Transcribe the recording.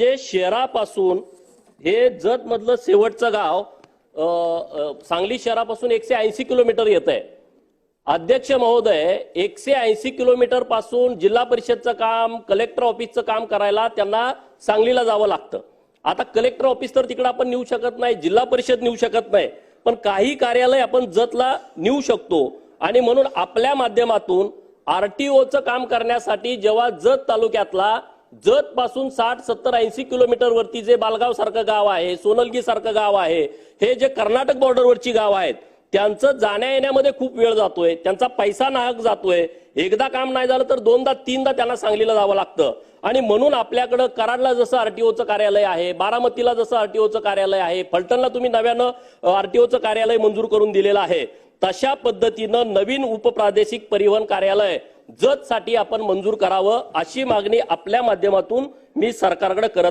जे शहरापासून हे जत मधलं शेवटचं गाव अ, अ, सांगली शहरापासून एकशे ऐंशी किलोमीटर येत आहे अध्यक्ष महोदय एकशे ऐंशी किलोमीटरपासून जिल्हा परिषदचं काम कलेक्टर ऑफिसचं काम करायला त्यांना सांगलीला जावं लागतं. आता कलेक्टर ऑफिस तर तिकडे आपण नेऊ शकत नाही जिल्हा परिषद नेऊ शकत नाही पण काही कार्यालय आपण जतला नेऊ शकतो. आणि म्हणून आपल्या माध्यमातून आरटीओचं काम करण्यासाठी जेव्हा जत तालुक्यातला जत पासून साठ सत्तर ऐंशी किलोमीटर वरती जे बालगाव सारखं गाव आहे सोनलगी सारखं गाव आहे हे जे कर्नाटक बॉर्डरवरची गाव आहेत त्यांचं जाण्या येण्यामध्ये खूप वेळ जातोय त्यांचा पैसा नाहक जातोय. एकदा काम नाही झालं तर दोनदा तीनदा त्यांना सांगलीला जावं लागतं. आणि म्हणून आपल्याकडं कराडला जसं आरटीओचं कार्यालय आहे बारामतीला जसं आरटीओचं कार्यालय आहे फलटणला तुम्ही नव्यानं आरटीओचं कार्यालय मंजूर करून दिलेलं आहे. तशा पद्धतीनं नवीन उपप्रादेशिक परिवहन कार्यालय जतसाठी आपण मंजूर करावं अशी मागणी आपल्या माध्यमातून मी सरकारकडे करत